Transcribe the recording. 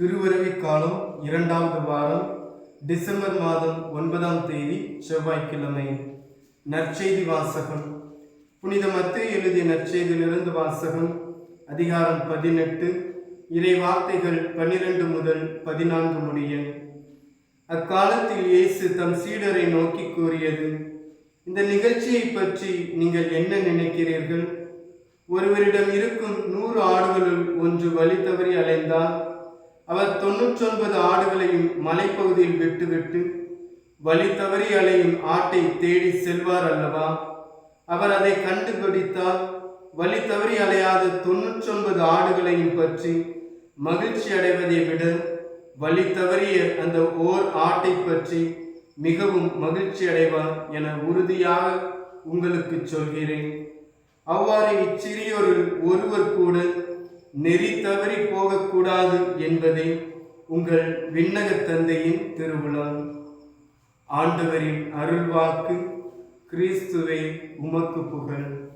திருவருகை காலம் இரண்டாவது வாரம் டிசம்பர் மாதம் ஒன்பதாம் தேதி செவ்வாய்க்கிழமை. நற்செய்தி வாசகம். புனித மத்திய எழுதிய நற்செய்தியிலிருந்து வாசகம் அதிகாரம் பதினெட்டு இறை வார்த்தைகள் பன்னிரண்டு முதல் பதினான்கு முடிய. அக்காலத்தில் இயேசு தம் சீடரை நோக்கி கூறியது இந்த நிகழ்ச்சியை பற்றி நீங்கள் என்ன நினைக்கிறீர்கள்? ஒருவரிடம் இருக்கும் நூறு ஆடுகளுள் ஒன்று வழி தவறி அலைந்தால் அவர் தொன்னூற்றொன்பது ஆடுகளையும் மலைப்பகுதியில் விட்டுவிட்டு வழி தவறி அலையும் ஆட்டை தேடி செல்வார் அல்லவா? அவர் அதை கண்டுபிடித்தால் வழி தவறி அலையாத தொன்னூற்றொன்பது ஆடுகளையும் பற்றி மகிழ்ச்சி அடைவதை விட வழி தவறிய அந்த ஓர் ஆட்டை பற்றி மிகவும் மகிழ்ச்சி அடைவார் என உறுதியாக உங்களுக்கு சொல்கிறேன். அவ்வாறு இச்சிறியோரில் ஒருவர் கூட நெறி தவறி போகக்கூடாது என்பதே உங்கள் விண்ணகத் தந்தையின் திருவுளம். ஆண்டவரின் அருள்வாக்கு கிறிஸ்துவை உமக்கு புகழ்.